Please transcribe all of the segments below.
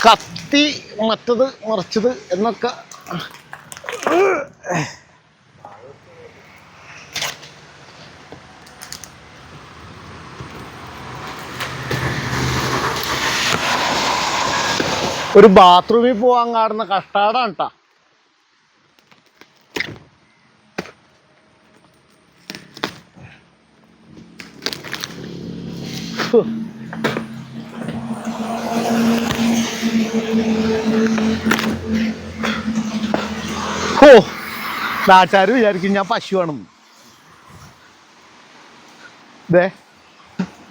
കത്തി മറ്റത് മറിച്ചത് എന്നൊക്കെ. ഒരു ബാത്റൂമിൽ പോവാൻ കാണുന്ന കഷ്ടാടാണ് കേട്ടാ നാട്ടുകാർ വിചാരിക്കും ഞാൻ പശുവാണെന്ന്. ദേ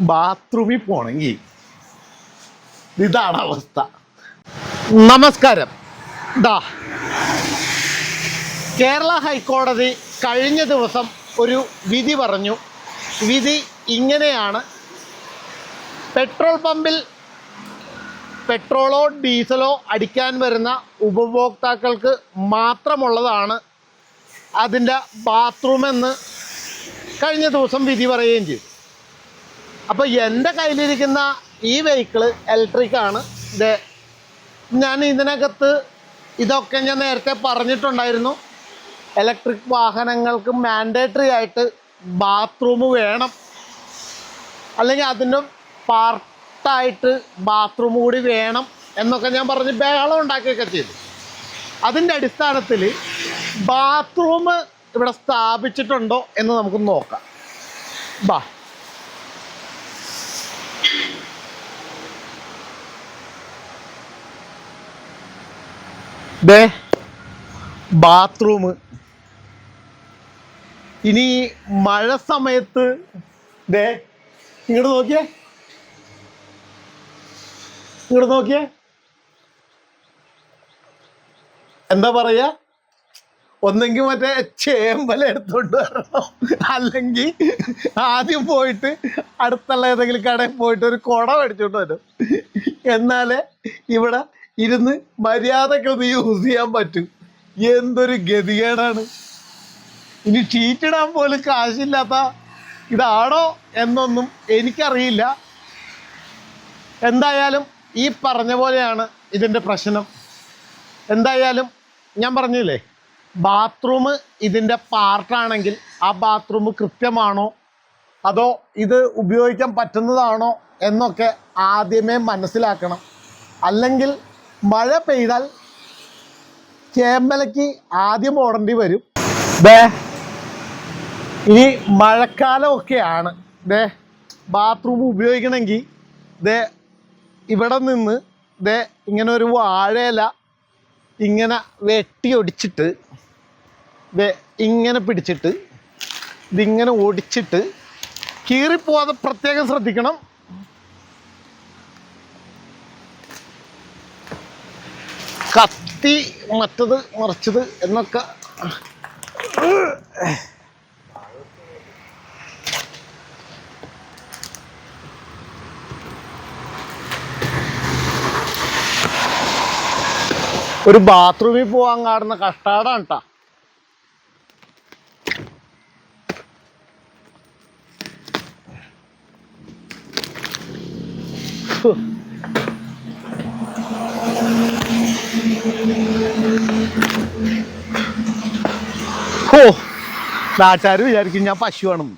ബാത്റൂമിൽ പോണെങ്കിൽ ഇതാണ് അവസ്ഥ. നമസ്കാരം. ദാ കേരള ഹൈക്കോടതി കഴിഞ്ഞ ദിവസം ഒരു വിധി പറഞ്ഞു. വിധി ഇങ്ങനെയാണ്. പെട്രോൾ പമ്പിൽ പെട്രോളോ ഡീസലോ അടിക്കാൻ വരുന്ന ഉപഭോക്താക്കൾക്ക് മാത്രമുള്ളതാണ് അതിന്റെ ബാത്റൂം എന്ന് കഴിഞ്ഞ ദിവസം വിധി പറയുകയും ചെയ്തു. അപ്പോൾ എന്റെ കയ്യിലിരിക്കുന്ന ഈ വെഹിക്കിൾ ഇലക്ട്രിക്കാണ് ഇത് ഞാൻ ഇതിനകത്ത് ഇതൊക്കെ ഞാൻ നേരത്തെ പറഞ്ഞിട്ടുണ്ടായിരുന്നു. ഇലക്ട്രിക് വാഹനങ്ങൾക്ക് മാൻഡേറ്ററി ആയിട്ട് ബാത്റൂം വേണം. അല്ലെങ്കിൽ അതിന്റെ പാർട്ടായിട്ട് ബാത്റൂം കൂടി വേണം എന്നൊക്കെ ഞാൻ പറഞ്ഞ് ബഹളം ഉണ്ടാക്കുകയൊക്കെ ചെയ്തു. അതിന്റെ അടിസ്ഥാനത്തിൽ ബാത്റൂം ഇവിടെ സ്ഥാപിച്ചിട്ടുണ്ടോ എന്ന് നമുക്ക് നോക്കാം. ബാ. ദേ ബാത്റൂം. ഇനി മഴ സമയത്ത് ദേ ഇങ്ങോട്ട് നോക്കിയേ. ഇങ്ങോട്ട് നോക്കിയേ. എന്താ പറയാ? ഒന്നെങ്കിൽ മറ്റേ ചേമ്പല എടുത്തോണ്ട് വരണം. അല്ലെങ്കിൽ ആദ്യം പോയിട്ട് അടുത്തുള്ള ഏതെങ്കിലും കടയിൽ പോയിട്ട് ഒരു കുട മേടിച്ചോണ്ട് വരും. എന്നാലേ ഇവിടെ ഇരുന്ന് മര്യാദയ്ക്ക് ഒന്ന് യൂസ് ചെയ്യാൻ പറ്റും. എന്തൊരു ഗതികേടാണ്. ഇനി ചീറ്റിടാൻ പോലും കാശില്ലാത്ത ഇതാണോ എന്നൊന്നും എനിക്കറിയില്ല. എന്തായാലും ഈ പറഞ്ഞ പോലെയാണ് ഇതിന്റെ പ്രശ്നം. എന്തായാലും ഞാൻ പറഞ്ഞില്ലേ? ബാത്റൂം ഇതിന്റെ പാർട്ടാണെങ്കിൽ ആ ബാത്റൂം കൃത്യമാണോ? അതോ ഇത് ഉപയോഗിക്കാൻ പറ്റുന്നതാണോ എന്നൊക്കെ ആദ്യമേ മനസ്സിലാക്കണം. അല്ലെങ്കിൽ മഴ പെയ്താൽ ചേമ്പലയ്ക്ക് ആദ്യം ഓടേണ്ടി വരും. ദേ ഇനി മഴക്കാലമൊക്കെയാണ്. ദേ ബാത്റൂം ഉപയോഗിക്കണമെങ്കിൽ ദേ ഇവിടെ നിന്ന് ദേ ഇങ്ങനെ ഒരു വാഴയില ഇങ്ങനെ വെട്ടി ഒടിച്ചിട്ട് ദേ ഇങ്ങനെ പിടിച്ചിട്ട് ഇതിങ്ങനെ ഓടിച്ചിട്ട് കീറിപ്പോവാതെ പ്രത്യേകം ശ്രദ്ധിക്കണം. കത്തി മറ്റത് മറിച്ചത് എന്നൊക്കെ. ഒരു ബാത്റൂമിൽ പോവാൻ കാണുന്ന കഷ്ടാടാണ് കേട്ടാ ഹോ നാട്ടുകാർ വിചാരിക്കും ഞാൻ പശുവാണെന്ന്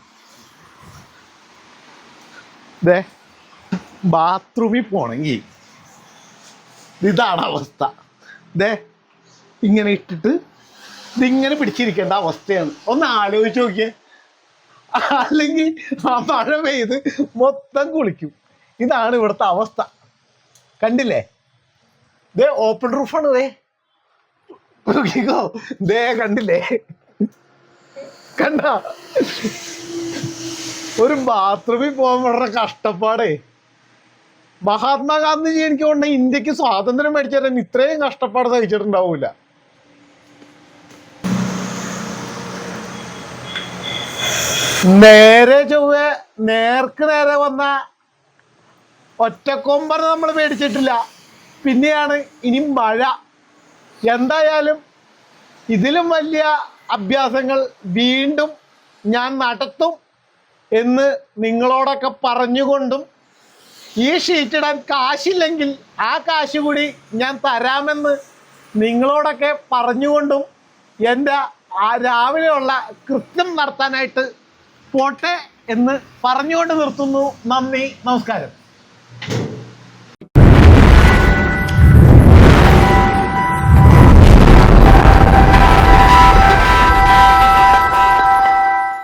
ദേ ബാത്റൂമിൽ പോണെങ്കിൽ ഇതാണ് അവസ്ഥ. ദേ ഇങ്ങനെ ഇട്ടിട്ട് ഇതിങ്ങനെ പിടിച്ചിരിക്കേണ്ട അവസ്ഥയാണ്. ഒന്ന് ആലോചിച്ച് നോക്കിയേ. അല്ലെങ്കിൽ ആ മഴ പെയ്ത് മൊത്തം കുളിക്കും. ഇതാണ് ഇവിടുത്തെ അവസ്ഥ. കണ്ടില്ലേ? ദേ ഓപ്പൺ റൂഫാണ് ദേ. ദേ കണ്ടില്ലേ? കണ്ട? ഒരു ബാത്റൂമിൽ പോകാൻ വളരെ കഷ്ടപ്പാടേ. മഹാത്മാഗാന്ധിജി എനിക്ക് കൊണ്ട ഇന്ത്യയ്ക്ക് സ്വാതന്ത്ര്യം മേടിച്ചു തരാൻ ഇത്രയും കഷ്ടപ്പാട് സഹിച്ചിട്ടുണ്ടാവൂല. നേരെ ചൊവ്വേ നേർക്ക് നേരെ വന്ന ഒറ്റക്കൊമ്പർ നമ്മൾ മേടിച്ചിട്ടില്ല. പിന്നെയാണ് ഇനി മഴ. എന്തായാലും ഇതിലും വലിയ അഭ്യാസങ്ങൾ വീണ്ടും ഞാൻ നടത്തും എന്ന് നിങ്ങളോടൊക്കെ പറഞ്ഞുകൊണ്ടും ഈ ഷീറ്റിടാൻ കാശില്ലെങ്കിൽ ആ കാശ് കൂടി ഞാൻ തരാമെന്ന് നിങ്ങളോടൊക്കെ പറഞ്ഞുകൊണ്ടും എന്റെ ആ രാവിലെയുള്ള കൃത്യം നടത്താനായിട്ട് പോട്ടെ എന്ന് പറഞ്ഞുകൊണ്ട് നിർത്തുന്നു. നന്ദി. നമസ്കാരം.